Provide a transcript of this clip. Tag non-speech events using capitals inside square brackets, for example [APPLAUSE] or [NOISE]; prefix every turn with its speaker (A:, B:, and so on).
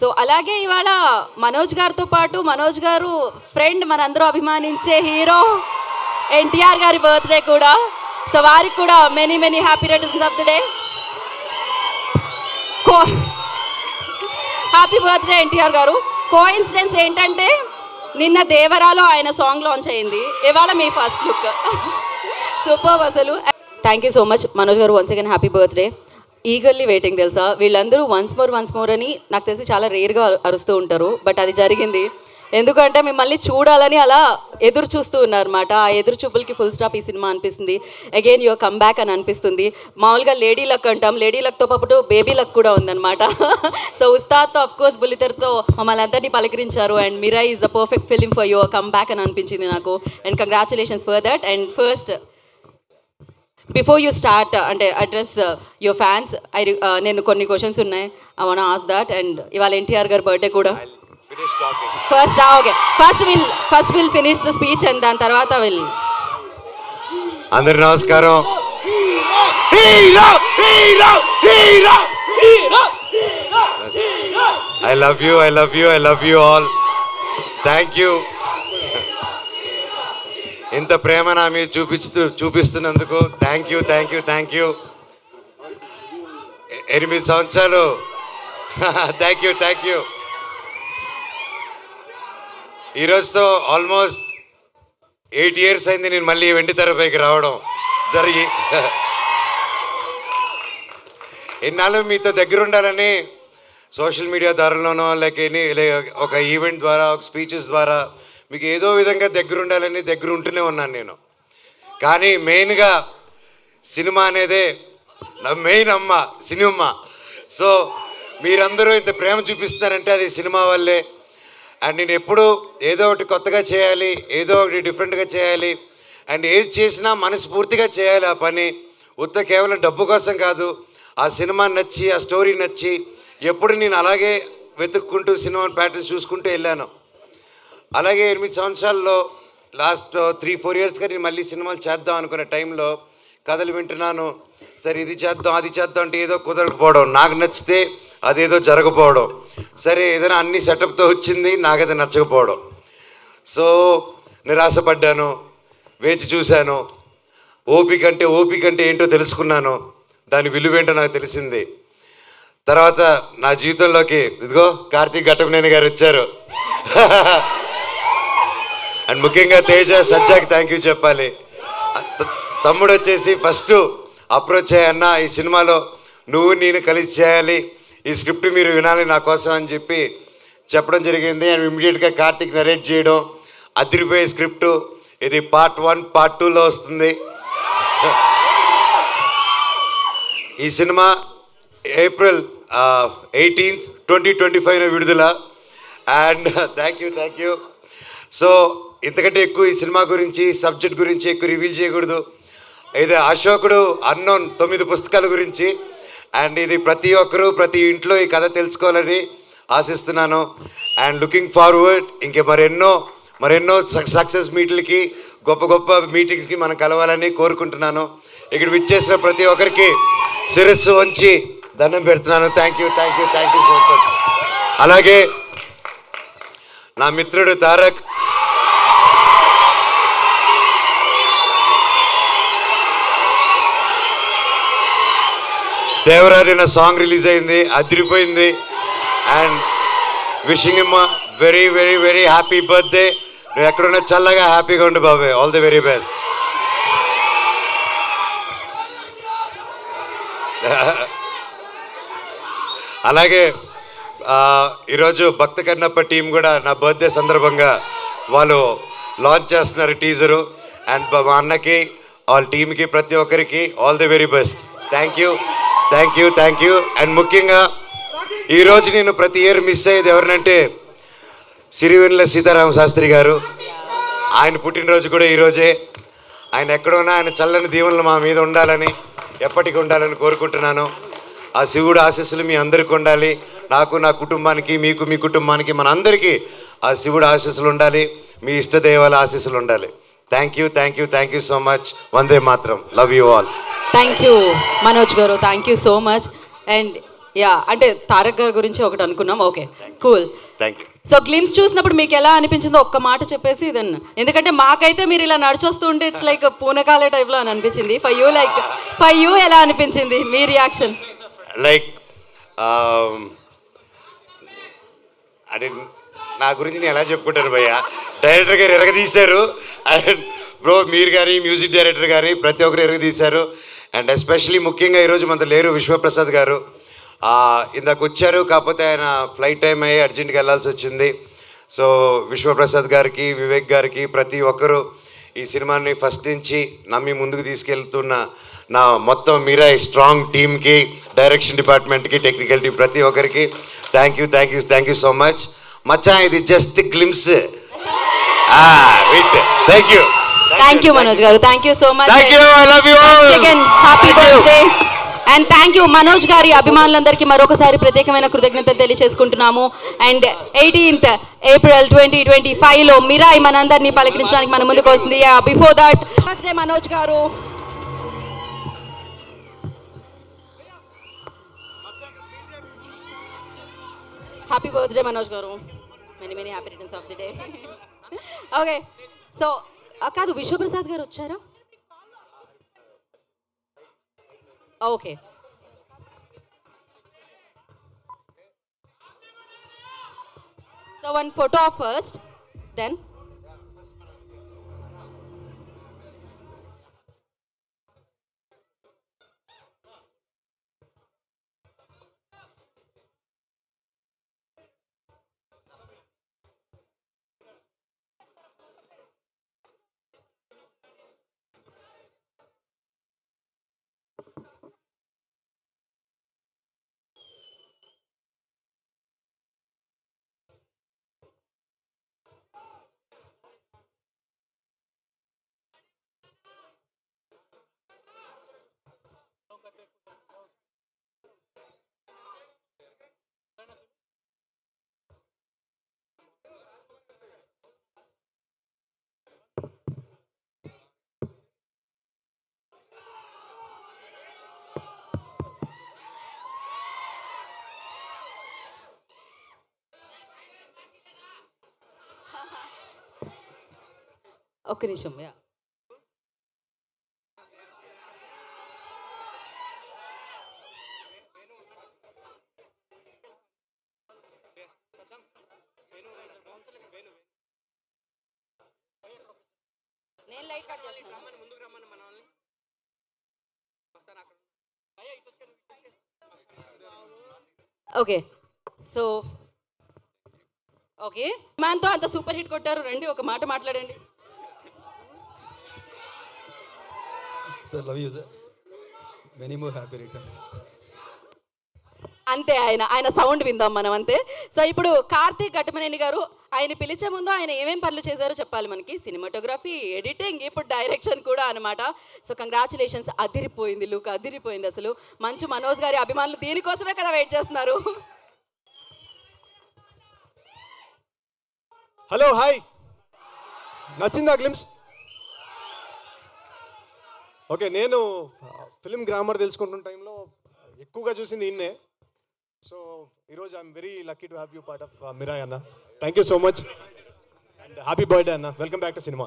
A: So అలాగే ఇవాళ మనోజ్ గారితో పాటు మనోజ్ గారు ఫ్రెండ్ మనందరూ అభిమానించే హీరో ఎన్టీఆర్ గారి బర్త్డే కూడా. సో వారికి కూడా many many happy returns of the day co happy birthday NTR గారు. కో ఇన్సిడెన్స్ ఏంటంటే నిన్న దేవరాలో ఆయన సాంగ్ లాంచ్ అయింది. ఇవాళ మీ ఫస్ట్ లుక్ సూపర్ అసలు. Thank you so much Manoj గారు once again happy birthday eagerly waiting తెలుసా? వీళ్ళందరూ వన్స్ మోర్ వన్స్ మోర్ అని నాకు తెలిసి చాలా రేర్గా అరుస్తూ ఉంటారు బట్ అది జరిగింది. ఎందుకంటే మిమ్మల్ని చూడాలని అలా ఎదురు చూస్తూ ఉన్నారన్నమాట. ఆ ఎదురు చూపులకి ఫుల్ స్టాప్ ఈ సినిమా అనిపిస్తుంది. అగైన్ యువర్ కమ్ బ్యాక్ అని అనిపిస్తుంది. మామూలుగా లేడీ లక్ అంటాం. లేడీ లక్తో పాటు బేబీ లక్ కూడా ఉందన్నమాట. [LAUGHS] సో ఉస్తాద్తో అఫ్ కోర్స్ బుల్లితెరతో మమ్మల్ని అందరినీ పలకరించారు. And Mirai is the perfect film for your come back అని అనిపించింది నాకు. And congratulations for that and first before you start అంటే అడ్రస్ యువర్ ఫ్యాన్స్ ఐ నేను కొన్ని క్వశ్చన్స్ ఉన్నాయి. I want as that and ఇవాళ ఎన్టీఆర్ గారి బర్త్డే కూడా. First okay first will first will finish the speech and దాని తర్వాత విల్
B: అందరి నమస్కారం. I love you I love you I love you all thank you ఇంత ప్రేమ నా మీద చూపిస్తూ చూపిస్తున్నందుకు thank you thank you thank you ఎనిమిది సంవత్సరాలు. థ్యాంక్ యూ థ్యాంక్ యూ ఈరోజుతో ఆల్మోస్ట్ ఎయిట్ ఇయర్స్ అయింది నేను మళ్ళీ వెండి తెరపైకి రావడం జరిగి [LAUGHS] ఎన్నాళ్ళు మీతో దగ్గర ఉండాలని సోషల్ మీడియా ద్వారాలోనో లేక ఎనీ లే- ఒక ఈవెంట్ ద్వారా ఒక స్పీచెస్ ద్వారా మీకు ఏదో విధంగా దగ్గర ఉండాలని దగ్గర ఉంటూనే ఉన్నాను నేను. కానీ మెయిన్గా సినిమా అనేదే నా మెయిన్ అమ్మ సినిమా. సో మీరందరూ ఇంత ప్రేమ చూపిస్తున్నారంటే అది సినిమా వల్లే. అండ్ నేను ఎప్పుడు ఏదో ఒకటి కొత్తగా చేయాలి ఏదో ఒకటి డిఫరెంట్గా చేయాలి. అండ్ ఏది చేసినా మనస్ఫూర్తిగా చేయాలి ఆ పని. ఉత్త కేవలం డబ్బు కోసం కాదు ఆ సినిమా నచ్చి ఆ స్టోరీ నచ్చి ఎప్పుడు నేను అలాగే వెతుక్కుంటూ సినిమా ప్యాటర్న్స్ చూసుకుంటూ వెళ్ళాను. అలాగే ఎనిమిది సంవత్సరాల్లో లాస్ట్ త్రీ ఫోర్ ఇయర్స్గా నేను మళ్ళీ సినిమాలు చేద్దాం అనుకునే టైంలో కథలు వింటున్నాను. సరే ఇది చేద్దాం అది చేద్దాం అంటే ఏదో కుదరకపోవడం. నాకు నచ్చితే అదేదో జరగకపోవడం. సరే ఏదైనా అన్ని సెటప్తో వచ్చింది నాకు అది నచ్చకపోవడం. సో నిరాశపడ్డాను వేచి చూశాను. ఓపిక అంటే ఓపిక అంటే ఏంటో తెలుసుకున్నాను. దాని విలువేంటో నాకు తెలిసింది. తర్వాత నా జీవితంలోకి ఇదిగో కార్తీక్ ఘటమనేని గారు వచ్చారు. [LAUGHS] అండ్ ముఖ్యంగా తేజ సజ్జాకి థ్యాంక్ యూ చెప్పాలి. తమ్ముడు వచ్చేసి ఫస్ట్ అప్రోచ్ అయ్యన్న ఈ సినిమాలో నువ్వు నేను కలిసి చేయాలి ఈ స్క్రిప్ట్ మీరు వినాలి నా కోసం అని చెప్పి చెప్పడం జరిగింది. అండ్ ఇమీడియట్గా కార్తిక్ నరేట్ చేయడం అదిరిపోయే స్క్రిప్ట్ ఇది పార్ట్ వన్ పార్ట్ టూలో వస్తుంది. ఈ cinema April eighteenth twenty twenty ఫైవ్న విడుదల. And thank you thank you so ఇంతకంటే ఎక్కువ ఈ సినిమా గురించి సబ్జెక్ట్ గురించి ఎక్కువ రివీల్ చేయకూడదు. ఇది అశోకుడు అన్నోన్ తొమ్మిది పుస్తకాల గురించి. అండ్ ఇది ప్రతి ఒక్కరూ ప్రతి ఇంట్లో ఈ కథ తెలుసుకోవాలని ఆశిస్తున్నాను. అండ్ లుకింగ్ ఫార్వర్డ్ ఇంకే మరెన్నో మరెన్నో సక్సెస్ మీట్లకి గొప్ప గొప్ప మీటింగ్స్కి మనం కలవాలని కోరుకుంటున్నాను. ఇక్కడ విచ్చేసిన ప్రతి ఒక్కరికి శిరస్సు వంచి దండం పెడుతున్నాను. Thank you thank you thank you so much అలాగే నా మిత్రుడు తారక్ దేవరారి సాంగ్ రిలీజ్ అయింది అదిరిపోయింది. And wishing him very very very happy birthday నువ్వు ఎక్కడున్నా చల్లగా హ్యాపీగా ఉండు బాబాయ్ ఆల్ ది వెరీ బెస్ట్ అలాగే ఈరోజు భక్త కన్నప్ప టీం కూడా నా బర్త్డే సందర్భంగా వాళ్ళు లాంచ్ చేస్తున్నారు టీజరు అండ్ మా అన్నకి వాళ్ళ టీంకి ప్రతి ఒక్కరికి all the very best thank you thank you thank you and ముఖ్యంగా ఈరోజు నేను ప్రతి ఇయర్ మిస్ అయ్యేది ఎవరినంటే సిరివెన్ల సీతారామ శాస్త్రి గారు. ఆయన పుట్టినరోజు కూడా ఈరోజే ఆయన ఎక్కడున్నా ఆయన చల్లని దీవెనలు మా మీద ఉండాలని ఎప్పటికీ ఉండాలని కోరుకుంటున్నాను. ఆ శివుడు ఆశీస్సులు మీ అందరికీ ఉండాలి. నాకు నా కుటుంబానికి మీకు మీ కుటుంబానికి మన అందరికీ ఆ శివుడు ఆశీస్సులు ఉండాలి. మీ ఇష్టదేవాల ఆశీస్సులు ఉండాలి. Thank you thank you thank you so much వందే మాత్రం. Love you all
A: thank you Manoj గారు. Thank you so much and yeah అంటే తారక్ గారి గురించి ఒకటి అనుకున్నాం. Okay cool
B: thank you
A: so glimpse చూసినప్పుడు మీకు ఎలా అనిపించిందో ఒక్క మాట చెప్పేసి దెన్ ఎందుకంటే మాకైతే మీరు ఇలా నడిచొస్తూ ఉంటే ఇట్స్ లైక్ పూనకాలే టైప్లో అని అనిపించింది. For you like for you ఎలా అనిపించింది? మీ రియాక్షన్
B: లైక్ అంటే నా గురించి నేను ఎలా చెప్పుకుంటాను భయ్య? డైరెక్టర్ గారు ఎరగదీశారు. అండ్ బ్రో మీరు కానీ మ్యూజిక్ డైరెక్టర్ కానీ ప్రతి ఒక్కరు ఎరగదీశారు. అండ్ ఎస్పెషలీ ముఖ్యంగా ఈరోజు మనతో లేరు విశ్వప్రసాద్ గారు. ఇందాక వచ్చారు కాకపోతే ఆయన ఫ్లైట్ టైం అయ్యి అర్జెంట్గా వెళ్ళాల్సి వచ్చింది. సో విశ్వప్రసాద్ గారికి వివేక్ గారికి ప్రతి ఒక్కరు ఈ సినిమాని ఫస్ట్ నుంచి నమ్మి ముందుకు తీసుకెళ్తున్న నా మొత్తం మీరా స్ట్రాంగ్ టీమ్కి డైరెక్షన్ డిపార్ట్మెంట్కి టెక్నికల్ టీం ప్రతి ఒక్కరికి thank you thank you thank you so much మచ్చా ఇది just glimpse with thank you
A: thank you Manoj గారు thank you so much
B: thank you I love you
A: happy birthday and thank you Manoj గారి అభిమానులందరికీ మరొకసారి ప్రత్యేకమైన కృతజ్ఞతలు తెలియజేసుకుంటున్నాము. And eighteenth April twenty twenty ఫైవ్లో మిరాయి మనందరినీ పలకరించడానికి మన ముందుకు వస్తుంది. బిఫోర్ దట్ బర్త్డే మనోజ్ గారు హ్యాపీ బర్త్డే మనోజ్ గారు many many happy returns of the day okay so కాదు విశ్వప్రసాద్ గారు వచ్చారా? Okay. So one photo first then ఒక్క నిమిషం. యా. నేను లైట్ కట్ చేస్తాను. ఓకే. So okay. మ్యాన్తో అంత సూపర్ హిట్ కొట్టారు. రండి ఒక మాట మాట్లాడండి.
C: Sir love you sir many more happy returns
A: అంతే ఆయన ఆయన సౌండ్ విందాం మనం అంతే. సో ఇప్పుడు కార్తీక్ ఘటమనేని గారు ఆయన పిలిచే ముందు ఆయన ఏమేం పనులు చేశారో చెప్పాలి మనకి. సినిమాటోగ్రఫీ ఎడిటింగ్ ఇప్పుడు డైరెక్షన్ కూడా అనమాట సో కంగ్రాచులేషన్స్ అదిరిపోయింది లుక్ అదిరిపోయింది అసలు. మంచు మనోజ్ గారి అభిమానులు దీనికోసమే కదా వెయిట్ చేస్తున్నారు.
D: హలో హాయ్ నచ్చిందా గ్లిమ్స్ ఓకే నేను ఫిలిం గ్రామర్ తెలుసుకుంటున్న టైంలో ఎక్కువగా చూసింది ఇన్నే. సో ఈరోజు I'm very lucky to have you part of Mirai అన్న. Thank you so much and happy birthday అన్న. Welcome back to cinema